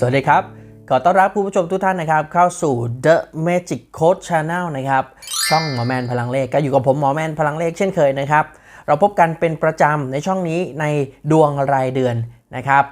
สวัสดีครับ ขอต้อนรับผู้ชมทุกท่านนะครับ เข้าสู่ The Magic Code Channel นะครับ ช่องหมอแมนพลังเลขก็อยู่กับผมหมอแมนพลังเลขเช่นเคยนะครับ เราพบกันเป็นประจำในช่องนี้ในดวงรายเดือนนะครับ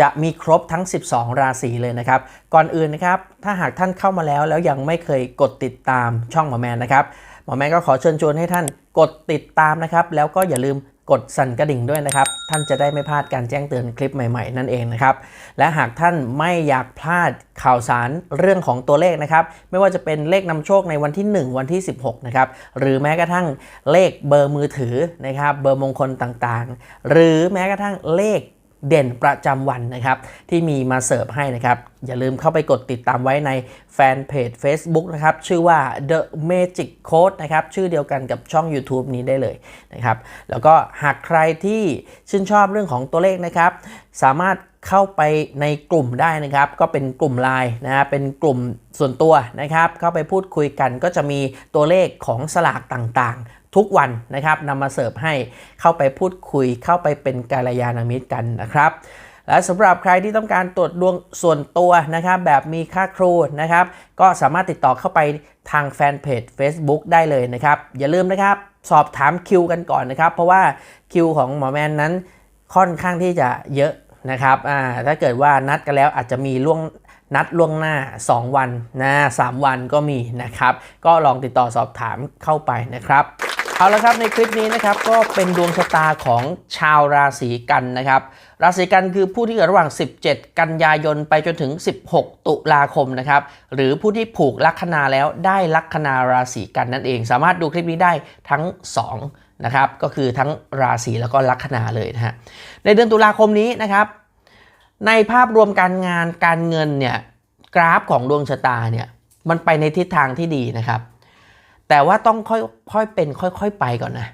จะมีครบทั้ง 12 ราศีเลยนะครับ ก่อนอื่นนะครับ ถ้าหากท่านเข้ามาแล้วแล้วยังไม่เคยกดติดตามช่องหมอแมนนะครับหมอแมนก็ขอเชิญชวนให้ท่านกดติดตามนะครับ แล้วก็อย่าลืม กดสั่นกระดิ่งด้วยนะครับ ท่านจะได้ไม่พลาดการแจ้งเตือนคลิปใหม่ๆ นั่นเองนะครับ และหากท่านไม่อยากพลาดข่าวสารเรื่องของตัวเลขนะครับ ไม่ว่าจะเป็นเลขนำโชคในวันที่ 1 วันที่ 16 นะครับ หรือแม้กระทั่งเลขเบอร์มือถือนะครับ เบอร์มงคลต่างๆ หรือแม้กระทั่งเลข เด่นประจำวันนะครับ ที่มีมาเสิร์ฟให้นะครับ อย่าลืมเข้าไปกดติดตามไว้ในแฟนเพจ Facebook นะครับ ชื่อว่า The Magic Code นะครับ ชื่อเดียวกันกับช่อง YouTube นี้ได้เลยนะครับ แล้วก็หากใครที่ชื่นชอบเรื่องของตัวเลขนะครับ สามารถเข้าไปในกลุ่มได้นะครับ ก็เป็นกลุ่มไลน์นะฮะเป็นกลุ่มส่วนตัวนะครับ เข้าไปพูดคุยกันก็จะมีตัวเลขของสลากต่างๆ ทุกวันนะครับนำมาเสิร์ฟให้เข้าไปพูดคุยเข้าไปเป็นกาลยานามิตรกันนะครับ และสำหรับใครที่ต้องการตรวจดวงส่วนตัวนะครับ แบบมีค่าครูนะครับ ก็สามารถติดต่อเข้าไปทางแฟนเพจ Facebook ได้เลยนะครับ อย่าลืมนะครับสอบถามคิวกันก่อนนะครับ เพราะว่าคิวของหมอแมนนั้นค่อนข้างที่จะเยอะนะครับอ่าถ้าเกิดว่านัดกันแล้วอาจจะมีล่วงนัดล่วงหน้า 2 วันนะ3วันก็มีนะครับ ก็ลองติดต่อสอบถามเข้าไปนะครับ เอาละครับในคลิปนี้นะครับก็เป็นดวงชะตาของชาวราศีกันนะครับ ราศีกันคือผู้ที่เกิดระหว่าง 17 กันยายนไปจนถึง 16 ตุลาคมนะครับ หรือผู้ที่ผูกลัคนาแล้วได้ลัคนาราศีกันนั่นเอง สามารถดูคลิปนี้ได้ทั้ง 2 นะครับ ก็คือทั้งราศีแล้วก็ลัคนาเลยนะฮะในเดือนตุลาคมนี้นะครับ ในภาพรวมการงานการเงินเนี่ยกราฟของดวงชะตาเนี่ยมันไปในทิศทางที่ดีนะครับ แต่ว่าต้องค่อยค่อยเป็นค่อยๆไปก่อนนะ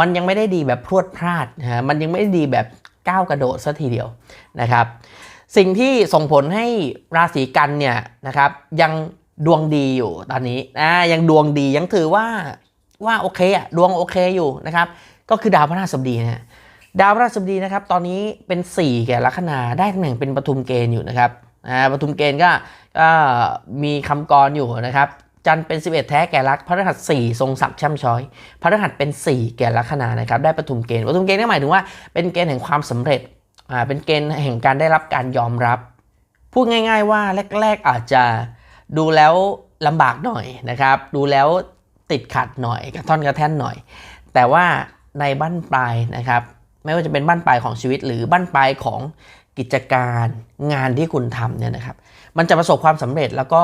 มันยังไม่ได้ดีแบบพรวดพลาดนะฮะมันยังไม่ได้ดีแบบก้าวกระโดดซะทีเดียวนะครับ สิ่งที่ส่งผลให้ราศีกันเนี่ยนะครับยังดวงดีอยู่ตอนนี้อ่ายังดวงดียังถือว่าว่าโอเคอะดวงโอเคอยู่นะครับ ก็คือดาวพระราชบดีนะดาวพฤหัสบดีนะครับ ตอนนี้เป็น 4 แก่ลัคนาได้ตำแหน่งเป็นปทุมเกณฑ์อยู่นะครับอ่าปทุมเกณฑ์ก็ก็มีคำกรอยู่นะครับ จันเป็น 11 แท้แก่ลักพฤหัส 4 ทรงศักดิ์ช่ำช้อยพฤหัสเป็น 4 แก่ลัคนานะครับ ได้ปทุมเกณฑ์ปทุมเกณฑ์นี่หมายถึงว่าเป็นเกณฑ์แห่งความสำเร็จอ่าเป็นเกณฑ์แห่งการได้รับการยอมรับ พูดง่าย ๆ ว่าแรก ๆ อาจจะดูแล้วลำบากหน่อยนะครับ ดูแล้วติดขัดหน่อยกระท่อนกระแท่นหน่อย แต่ว่าในบั้นปลายนะครับ ไม่ว่าจะเป็นบั้นปลายของชีวิต หรือบั้นปลายของกิจการงานที่คุณทำเนี่ยนะครับ มันจะประสบความสำเร็จแล้วก็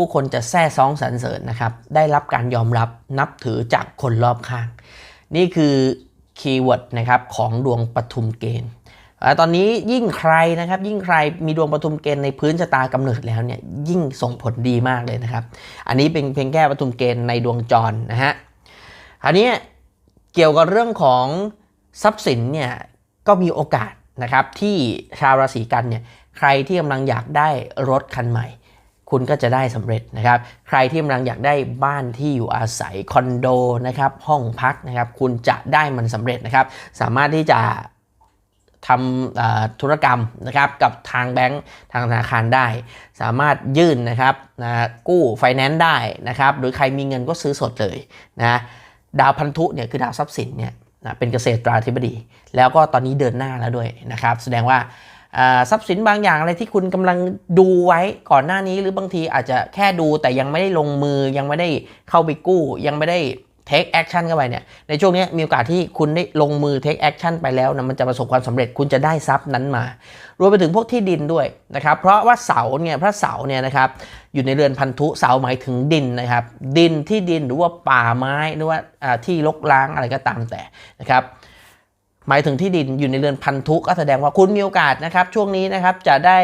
ผู้คนจะแซ่ซ้องสรรเสริญนะครับ ได้รับการยอมรับนับถือจากคนรอบข้าง นี่คือคีย์เวิร์ดนะครับของดวงปทุมเกณฑ์ตอนนี้ยิ่งใครนะครับยิ่งใครมีดวงปทุมเกณฑ์ในพื้นชะตากำเนิดแล้วเนี่ยยิ่งส่งผลดีมากเลยนะครับ อันนี้เป็นเพียงแค่ปทุมเกณฑ์ในดวงจรนะฮะอันนี้เกี่ยวกับเรื่องของทรัพย์สินเนี่ยก็มีโอกาสนะครับที่ชาวราศีกันเนี่ยใครที่กำลังอยากได้รถคันใหม่ คุณก็จะได้สำเร็จนะครับ ใครที่กำลังอยากได้บ้านที่อยู่อาศัยคอนโดนะครับ ห้องพักนะครับ คุณจะได้มันสำเร็จนะครับ สามารถที่จะทำธุรกรรมนะครับกับทางแบงก์ทางธนาคารได้ สามารถยื่นนะครับนะกู้ไฟแนนซ์ได้นะครับ หรือใครมีเงินก็ซื้อสดเลยนะดาวพันธุเนี่ยคือดาวทรัพย์สินเนี่ยนะเป็นเกษตรตราธิบดี แล้วก็ตอนนี้เดินหน้าแล้วด้วยนะครับ แสดงว่า ทรัพย์สินบางอย่างอะไรที่คุณกำลังดูไว้ก่อนหน้านี้ หรือบางทีอาจจะแค่ดูแต่ยังไม่ได้ลงมือยังไม่ได้เข้าไปกู้ ยังไม่ได้ take action เข้าไปเนี่ยในช่วงนี้มีโอกาสที่คุณได้ลงมือ take action ไปแล้วนะมันจะประสบความสำเร็จคุณจะได้ทรัพย์นั้นมา รวมไปถึงพวกที่ดินด้วยนะครับ เพราะว่าเสาเนี่ยพระเสาเนี่ยนะครับอยู่ในเรือนพันธุเสาหมายถึงดินนะครับ ดินที่ดินหรือว่าป่าไม้หรือว่าที่รกร้างอะไรก็ตามแต่นะครับ หมายถึงที่ดินอยู่ในเรือนพันธุก็แสดงว่าคุณมีโอกาสนะครับ ช่วงนี้นะครับจะได้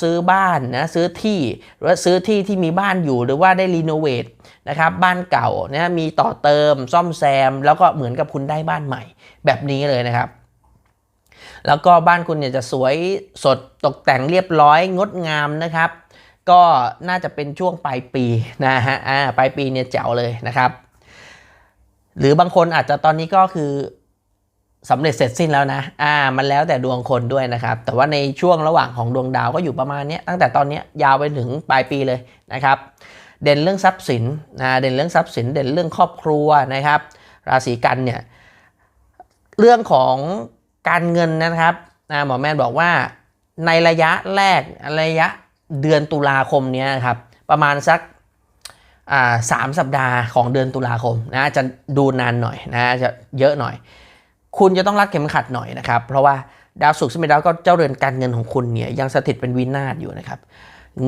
ซื้อบ้านนะซื้อที่หรือซื้อที่ที่มีบ้านอยู่หรือว่าได้รีโนเวทนะครับบ้านเก่านะมีต่อเติมซ่อมแซม แล้วก็เหมือนกับคุณได้บ้านใหม่ แบบนี้เลยนะครับแล้วก็บ้านคุณเนี่ยจะสวยสดตกแต่งเรียบร้อยงดงามนะครับ ก็น่าจะเป็นช่วงปลายปีนะฮะอ่าปลายปีเนี่ยแจ๋วเลยนะครับ หรือบางคนอาจจะตอนนี้ก็คือ สำเร็จเสร็จสิ้นแล้วนะ อ่า มันแล้วแต่ดวงคนด้วยนะครับ แต่ว่าในช่วงระหว่างของดวงดาวก็อยู่ประมาณเนี้ยตั้งแต่ตอนนี้ยาวไปถึงปลายปีเลยนะครับ เด่นเรื่องทรัพย์สินนะเด่นเรื่องทรัพย์สิน เด่นเรื่องครอบครัวนะครับ ราศีกันเนี่ย เรื่องของการเงินนะครับนะหมอแมนบอกว่าในระยะแรกระยะเดือนตุลาคมเนี้ยนะครับ ประมาณสักอ่าสามสัปดาห์ของเดือนตุลาคมนะจะดูนานหน่อยนะจะเยอะหน่อย คุณจะต้องรัดเข็มขัดหน่อยนะครับ เพราะว่าดาวศุกร์ซึ่งเป็นดาวก็เจ้าเรือนการเงินของคุณเนี่ยยังสถิตเป็นวินาศอยู่นะครับ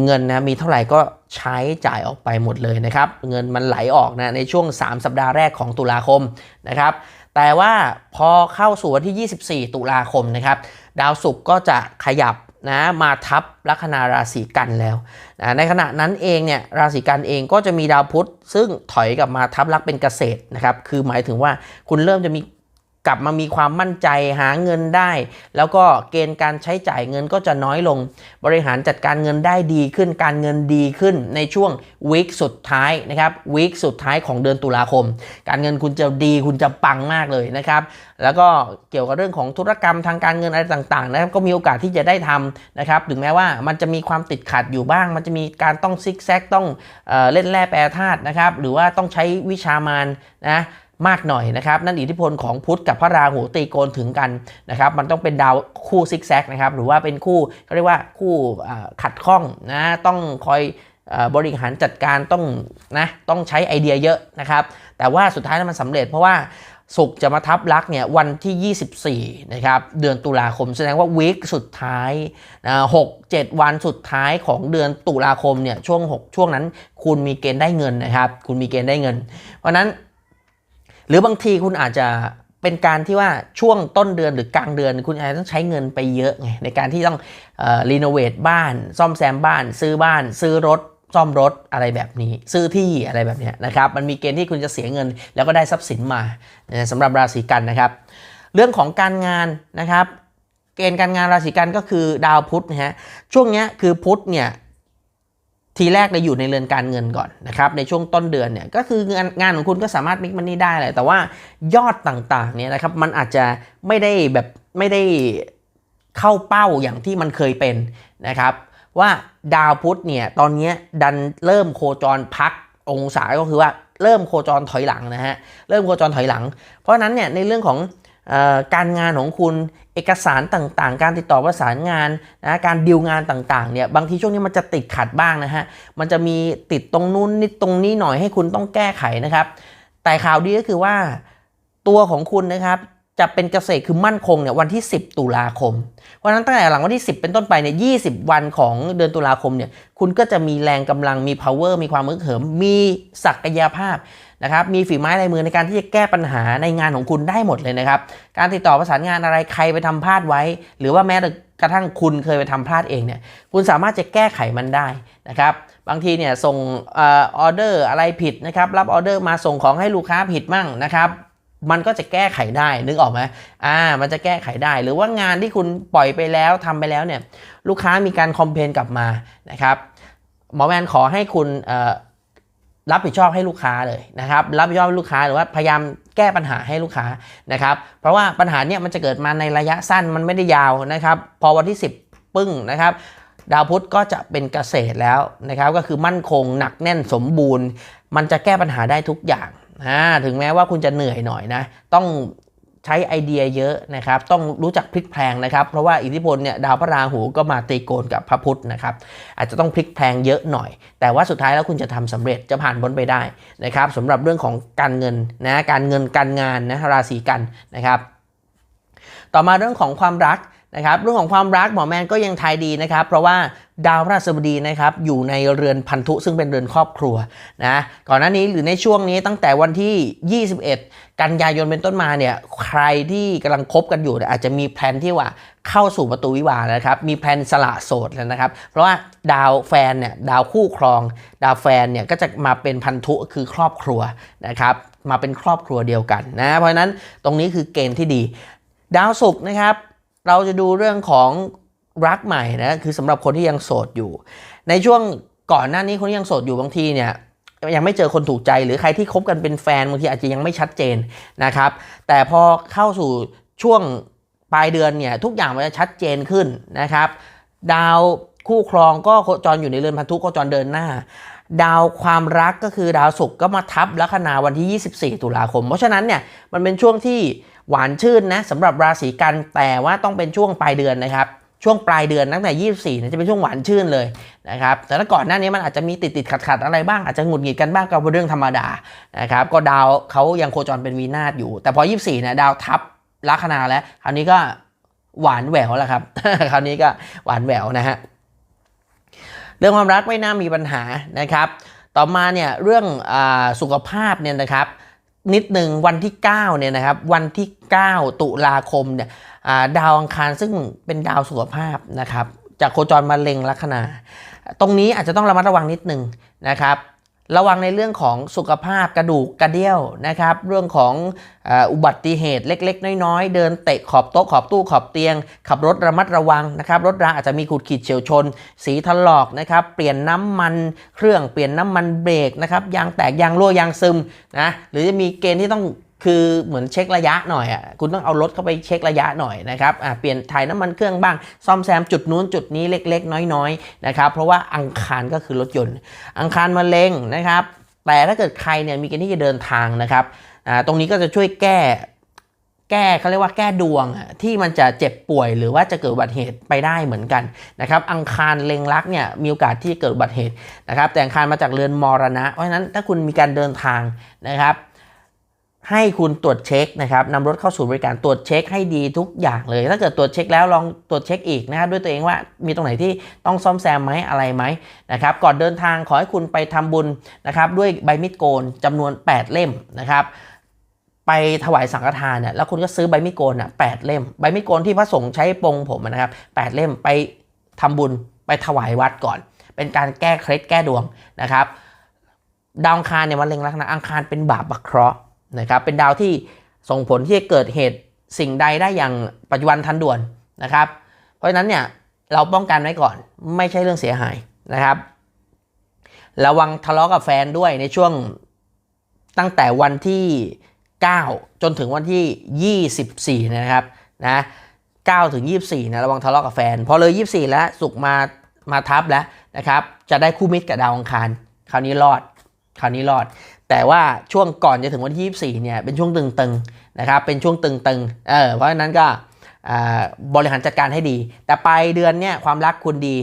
เงินนะมีเท่าไหร่ก็ใช้จ่ายออกไปหมดเลยนะครับ เงินมันไหลออกนะในช่วง 3 สัปดาห์แรกของตุลาคมนะครับ แต่ว่าพอเข้าสู่วันที่ 24 ตุลาคมนะครับ ดาวศุกร์ก็จะขยับนะมาทับลัคนาราศีกันแล้วนะในขณะนั้นเองเนี่ยราศีกันเองก็จะมีดาวพุธซึ่งถอยกลับมาทับลักเป็นเกษตรนะครับ คือหมายถึงว่าคุณเริ่มจะมี กลับมามีความมั่นใจหาเงินได้ แล้วก็เกณฑ์การใช้จ่ายเงินก็จะน้อยลง บริหารจัดการเงินได้ดีขึ้น การเงินดีขึ้นในช่วงวีคสุดท้ายนะครับวีคสุดท้ายของเดือนตุลาคม การเงินคุณจะดีคุณจะปังมากเลยนะครับ แล้วก็เกี่ยวกับเรื่องของธุรกรรมทางการเงินอะไรต่างๆนะครับก็มีโอกาสที่จะได้ทำนะครับถึงแม้ว่ามันจะมีความติดขัดอยู่บ้าง มันจะมีการต้องซิกแซกต้องเออเล่นแร่แปรธาตุนะครับหรือว่าต้องใช้วิชามานนะ มากหน่อยนะครับนั่นอิทธิพลของพุธกับพระราหูตีโกนถึงกันนะครับมันต้องเป็นดาวคู่ซิกแซกนะครับหรือว่าเป็นคู่เขาเรียกว่าคู่ขัดข้องนะต้องคอยบริหารจัดการต้องนะต้องใช้ไอเดียเยอะนะครับ แต่ว่าสุดท้ายแล้วมันสำเร็จเพราะว่าศุกจะมาทับลักษ์เนี่ยวันที่ 24 นะครับเดือนตุลาคมแสดงว่าวีคสุดท้ายนะหกเจ็ดวันสุดท้ายของเดือนตุลาคมเนี่ยช่วง 6 ช่วงนั้น คุณมีเกณฑ์ได้เงินนะครับ คุณมีเกณฑ์ได้เงิน เพราะนั้น หรือบางทีคุณอาจจะเป็นการที่ว่าช่วงต้นเดือนหรือกลางเดือน คุณอาจจะต้องใช้เงินไปเยอะไงในการที่ต้องรีโนเวทบ้าน ซ่อมแซมบ้าน ซื้อบ้าน ซื้อรถ ซ่อมรถอะไรแบบนี้ ซื้อที่อะไรแบบเนี้ยนะครับมันมีเกณฑ์ที่คุณจะเสียเงิน แล้วก็ได้ทรัพย์สินมานะสำหรับราศีกันนะครับ เรื่องของการงานนะครับ เกณฑ์การงานราศีกันก็คือดาวพุธนะฮะช่วงเนี้ยคือพุธเนี่ย ทีแรกเลยอยู่ในเรือนการเงินก่อนนะครับในช่วงต้นเดือนเนี่ยก็คืองานงานของคุณก็สามารถมิกมันนี่ได้เลยแต่ว่ายอดต่างๆเนี่ยนะครับมันอาจจะไม่ได้แบบไม่ได้เข้าเป้าอย่างที่มันเคยเป็นนะครับว่าดาวพุธเนี่ยตอนนี้ดันเริ่มโคจรพักองศาก็คือว่าเริ่มโคจรถอยหลังนะฮะเริ่มโคจรถอยหลัง เพราะนั้นเนี่ยในเรื่องของ การงานของคุณเอกสารต่างๆ การติดต่อประสานงานนะการดีลงานต่างๆเนี่ยบางทีช่วงนี้มันจะติดขัดบ้างนะฮะมันจะมีติดตรงนู้นนิดตรงนี้หน่อยให้คุณต้องแก้ไขนะครับ แต่ข่าวดีก็คือว่าตัวของคุณนะครับจะเป็นเกษตรคือมั่นคงเนี่ยวันที่ 10 ตุลาคม เพราะฉะนั้นตั้งแต่หลังวันที่ 10 เป็นต้นไปเนี่ย20วันของเดือนตุลาคมเนี่ยคุณก็จะมีแรงกำลังมี power มีความมึกเหิมมีศักยภาพ นะครับมีฝีไม้ลายมือในการที่จะแก้ปัญหาในงานของคุณได้หมดเลยนะครับ การติดต่อประสานงานอะไรใครไปทำพลาดไว้ หรือว่าแม้กระทั่งคุณเคยไปทำพลาดเองเนี่ยคุณสามารถจะแก้ไขมันได้นะครับบางทีเนี่ยส่งออเดอร์อะไรผิดนะครับรับออเดอร์มาส่งของให้ลูกค้าผิดมั่งนะครับมันก็จะแก้ไขได้นึกออกไหมอ่า มันจะแก้ไขได้ หรือว่างานที่คุณปล่อยไปแล้วทำไปแล้วเนี่ย ลูกค้ามีการคอมเพลนกลับมานะครับ หมอแมนขอให้คุณเอ่อ รับผิดชอบให้ลูกค้าเลยนะครับ รับผิดชอบลูกค้าหรือว่าพยายามแก้ปัญหาให้ลูกค้านะครับ เพราะว่าปัญหาเนี่ยมันจะเกิดมาในระยะสั้นมันไม่ได้ยาวนะครับ พอวันที่ 10 ปึ้งนะครับ ดาวพุธก็จะเป็นเกษตรแล้วนะครับ ก็คือมั่นคงหนักแน่นสมบูรณ์ มันจะแก้ปัญหาได้ทุกอย่างถึงแม้ว่าคุณจะเหนื่อยหน่อยนะ ต้อง ใช้ไอเดียเยอะนะครับ ต้องรู้จักพลิกแพลงนะครับ เพราะว่าอิทธิพลเนี่ยดาวพระราหูก็มาตีโกนกับพระพุธนะครับ อาจจะต้องพลิกแพลงเยอะหน่อย แต่ว่าสุดท้ายแล้วคุณจะทำสำเร็จจะผ่านพ้นไปได้นะครับสำหรับเรื่องของการเงินนะการเงินการงานนะราศีกันนะครับ ต่อมาเรื่องของความรักนะครับเรื่องของความรักหมอแมนก็ยังทายดีนะครับ เพราะว่า ดาวพฤหัสบดีนะครับอยู่ในเรือนพันธุซึ่งเป็นเรือนครอบครัวนะก่อนหน้านี้หรือในช่วงนี้ตั้งแต่วันที่ 21 กันยายนเป็นต้นมาเนี่ยใครที่กำลังคบกันอยู่อาจจะมีแพลนที่ว่าเข้าสู่ประตูวิวาห์นะครับมีแพลนสละโสดแล้วนะครับ เพราะว่าดาวแฟนเนี่ยดาวคู่ครอง ดาวแฟนเนี่ยก็จะมาเป็นพันธุคือครอบครัวนะครับมาเป็นครอบครัวเดียวกันนะเพราะฉะนั้นตรงนี้คือเกณฑ์ที่ดี ดาวศุกร์นะครับเราจะดูเรื่องของ รักใหม่นะคือสำหรับคนที่ยังโสดอยู่ ในช่วงก่อนหน้านี้คนที่ยังโสดอยู่บางทีเนี่ยยังไม่เจอคนถูกใจหรือใครที่คบกันเป็นแฟนบางทีอาจจะยังไม่ชัดเจนนะครับ แต่พอเข้าสู่ช่วงปลายเดือนเนี่ยทุกอย่างมันจะชัดเจนขึ้นนะครับ ดาวคู่ครองก็โคจรอยู่ในเรือนพันธุโคจรเดินหน้า ดาวความรักก็คือดาวศุกร์ก็มาทับลัคนาวันที่ 24 ตุลาคม เพราะฉะนั้นเนี่ยมันเป็นช่วงที่หวานชื่นนะสำหรับราศีกันแต่ว่าต้องเป็นช่วงปลายเดือนนะครับ ช่วงปลายเดือนตั้งแต่ 24เนี่ยจะเป็นช่วงหวานชื่นเลยนะครับแต่ถ้าก่อนหน้านี้มันอาจจะมีติดติดขัดขัดอะไรบ้างอาจจะหงุดหงิดกันบ้างก็เป็นเรื่องธรรมดานะครับก็ดาวเขายังโคจรเป็นวีนาศอยู่ แต่พอ 24เนี่ยดาวทับลัคนาแล้ว คราวนี้ก็หวานแหววแล้วครับ คราวนี้ก็หวานแหววนะฮะเรื่องความรักไม่น่ามีปัญหานะครับ ต่อมาเนี่ยเรื่องอสุขภาพเนี่ยนะครับนิดหนึ่งวันที่9เนี่ยนะครับวันที่ 9 ตุลาคมเนี่ย ดาวอังคารซึ่งเป็นดาวสุขภาพนะครับจากโคจรมาเล็งลัคนาตรงนี้อาจจะต้องระมัดระวังนิดหนึ่งนะครับ ระวังในเรื่องของสุขภาพกระดูกกระเดี่ยวนะครับ เรื่องของอออุบัติเหตุเล็ก ๆ น้อยๆ เดินเตะขอบโต๊ะขอบตู้ขอบเตียง ขับรถระมัดระวังนะครับ รถราอาจจะมีขูดขีดเฉียวชน สีถลอกนะครับ เปลี่ยนน้ำมันเครื่องเปลี่ยนน้ำมันเบรกนะครับยางแตกยางรั่วยางซึมนะหรือจะมีเกณฑ์ที่ต้อง คือเหมือนเช็คระยะหน่อยอะคุณต้องเอารถเข้าไปเช็คระยะหน่อยนะครับอะเปลี่ยนถ่ายน้ำมันเครื่องบ้าง ซ่อมแซมจุดนู้นจุดนี้เล็กๆ น้อยๆนะครับเพราะว่าอังคารก็คือรถยนต์ อังคารมาเล็งนะครับ แต่ถ้าเกิดใครเนี่ยมีกณฑ์ที่จะเดินทางนะครับอ่าตรงนี้ก็จะช่วยแก้แก้เขาเรียกว่าแก้ดวงที่มันจะเจ็บป่วยหรือว่าจะเกิดอุบัติเหตุไปได้เหมือนกันนะครับอังคารเล็งลักเนี่ยมีโอกาสที่เกิดอุบัติเหตุนะครับแต่อังคารมาจากเรือนมรณะ เพราะฉะนั้นถ้าคุณมีการเดินทางนะครับ ให้คุณตรวจเช็คนะครับนำรถเข้าสู่บริการตรวจเช็คให้ดีทุกอย่างเลย ถ้าเกิดตรวจเช็คแล้วลองตรวจเช็คอีกนะครับด้วยตัวเองว่ามีตรงไหนที่ต้องซ่อมแซมไหมอะไรไหมนะครับก่อนเดินทางขอให้คุณไปทำบุญนะครับด้วยใบมีดโกนจำนวน 8 เล่มนะครับไปถวายสังฆทานเนี่ยแล้วคุณก็ซื้อใบมีดโกนอะแปดเล่มใบมีดโกนที่พระสงฆ์ใช้ปรงผมนะครับแปดเล่มไปทำบุญไปถวายวัดก่อน เป็นการแก้เคล็ดแก้ดวงนะครับดาวอังคารเนี่ยมันเล็งลักษณะอังคารเป็นบาปบักเคราะห์ นะครับเป็นดาวที่ส่งผลที่จะเกิดเหตุสิ่งใดได้อย่างปัจจุบันทันด่วนนะครับ เพราะฉะนั้นเนี่ยเราป้องกันไว้ก่อนไม่ใช่เรื่องเสียหายนะครับ ระวังทะเลาะกับแฟนด้วยในช่วงตั้งแต่วันที่ 9 จนถึงวันที่ 24 นะครับนะ9ถึง 24 นะระวังทะเลาะกับแฟน พอเลย 24 แล้วสุกมามาทับแล้วนะครับ จะได้คู่มิตรกับดาวอังคาร คราวนี้รอด คราวนี้รอด แต่ว่าช่วงก่อนจะถึงวันที่ 24 เนี่ยเป็นช่วงตึงๆนะครับ เป็นช่วงตึงๆ เออ เพราะฉะนั้นก็บริหารจัดการให้ดี แต่ปลายเดือนเนี่ยความรักคุณดี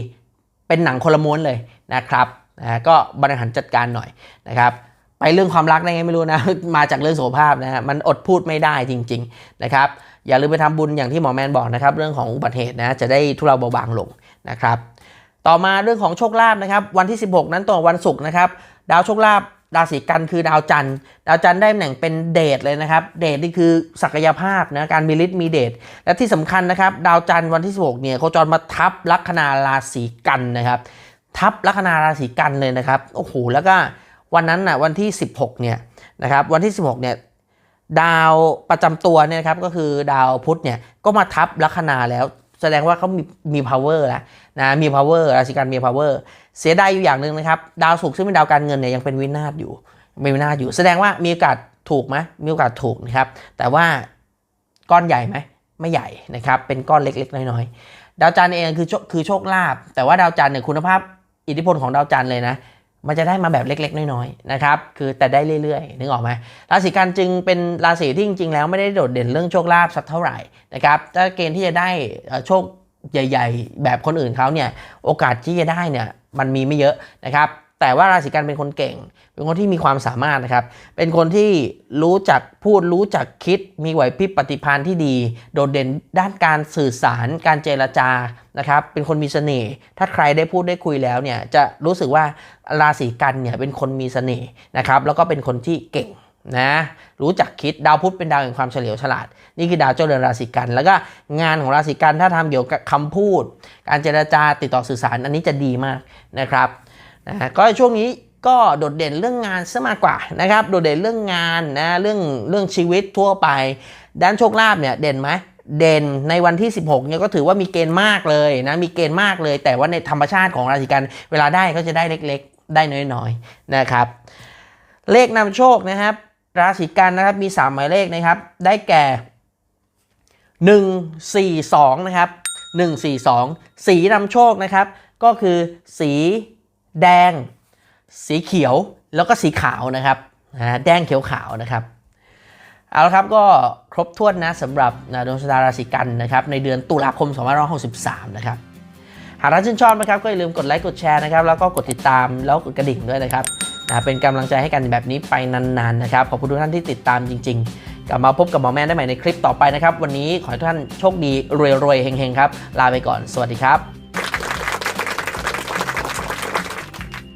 เป็นหนังคนละม้วนเลยนะครับนะก็บริหารจัดการหน่อยนะครับ ไปเรื่องความรักได้ไงไม่รู้นะ มาจากเรื่องสุขภาพนะฮะ มันอดพูดไม่ได้จริง ๆนะครับ อย่าลืมไปทำบุญอย่างที่หมอแมนบอกนะครับ เรื่องของอุบัติเหตุนะ จะได้ทุเลาเบาบางลงนะครับ ต่อมาเรื่องของโชคลาภนะครับ วันที่ 16 นั้นตรงวันศุกร์นะครับ ดาวโชคลาภราศีกันคือดาวจันทร์ดาวจันทร์ได้ตำแหน่งเป็นเดชเลยนะครับ เดชนี่คือศักยภาพนะการมีฤทธิ์มีเดชและที่สำคัญนะครับ ดาวจันทร์วันที่ 16 เนี่ยโคจรมาทับลัคนาราศีกันนะครับ ทับลัคนาราศีกันเลยนะครับโอ้โหแล้วก็วันนั้นน่ะวันที่ 16 เนี่ยนะครับวันที่ 16 เนี่ยดาวประจำตัวเนี่ยครับก็คือดาวพุธเนี่ยก็มาทับลัคนาแล้ว แสดงว่าเขามีมี power แล้ว นะมี power ราศีกันมี power เสียดายอยู่อย่างหนึ่งนะครับ ดาวศุกร์ซึ่งเป็นดาวการเงินเนี่ยยังเป็นวินาศอยู่เป็นวินาศอยู่ แสดงว่ามีโอกาสถูกไหมมีโอกาสถูกนะครับ แต่ว่าก้อนใหญ่ไหมไม่ใหญ่นะครับ เป็นก้อนเล็กๆ น้อยๆ ดาวจันทร์เองคือคือโชคลาภแต่ว่าดาวจันทร์เนี่ยคุณภาพอิทธิพลของดาวจันทร์เลยนะมันจะได้มาแบบเล็ก ๆ น้อยๆนะครับคือแต่ได้เรื่อยๆนึกออกไหมราศีกันจึงเป็นราศีที่จริงๆ แล้วไม่ได้โดดเด่นเรื่องโชคลาภสักเท่าไหร่นะครับถ้าเกณฑ์ที่จะได้โชค ใหญ่ ๆ แบบคนอื่นเขาเนี่ยโอกาสที่จะได้เนี่ยมันมีไม่เยอะนะครับแต่ว่าราศีกันเป็นคนเก่ง เป็นคนที่มีความสามารถนะครับ เป็นคนที่รู้จักพูดรู้จักคิด มีไหวพริบปฏิภาณที่ดี โดดเด่นด้านการสื่อสาร การเจรจานะครับ เป็นคนมีเสน่ห์ ถ้าใครได้พูดได้คุยแล้วเนี่ยจะรู้สึกว่าราศีกันเนี่ยเป็นคนมีเสน่ห์นะครับ แล้วก็เป็นคนที่เก่ง นะรู้จักคิดดาวพุธเป็นดาวแห่งความเฉลียวฉลาด นี่คือดาวเจ้าเรือนราศีกัน แล้วก็งานของราศีกันถ้าทำเกี่ยวกับคำพูด การเจรจาติดต่อสื่อสารอันนี้จะดีมากนะครับนะก็ช่วงนี้ก็โดดเด่นเรื่องงานซะมากกว่านะครับโดดเด่นเรื่องงานนะเรื่องเรื่องชีวิตทั่วไป ด้านโชคลาภเนี่ยเด่นไหมเด่นในวันที่ 16เนี่ยก็ถือว่ามีเกณฑ์มากเลยนะมีเกณฑ์มากเลย แต่ว่าในธรรมชาติของราศีกันเวลาได้ก็จะได้เล็กๆ ได้น้อยๆนะครับ เลขนำโชคนะครับ ราศีกันนะครับมี 3 หมายเลขนะครับ ได้แก่ 142 นะครับ 142 สีนำโชคนะครับ ก็คือสีแดง สีเขียวแล้วก็สีขาวนะครับนะแดงเขียวขาวนะครับเอาละครับก็ครบถ้วนนะสำหรับนะดวงชะตาราศีกันนะครับในเดือนตุลาคม 2563 นะครับ หากท่านชื่นชอบนะครับก็อย่าลืมกดไลค์กดแชร์นะครับแล้วก็กดติดตามแล้วกดกระดิ่งด้วยนะครับ นะเป็นกำลังใจให้กันแบบนี้ไปนานๆนะครับขอบคุณทุกท่านที่ติดตามจริง ๆ กลับมาพบกับหมอแม่ได้ใหม่ในคลิปต่อไปนะครับ วันนี้ขอให้ทุกท่านโชคดีรวยๆเฮงๆครับ ลาไปก่อน สวัสดีครับ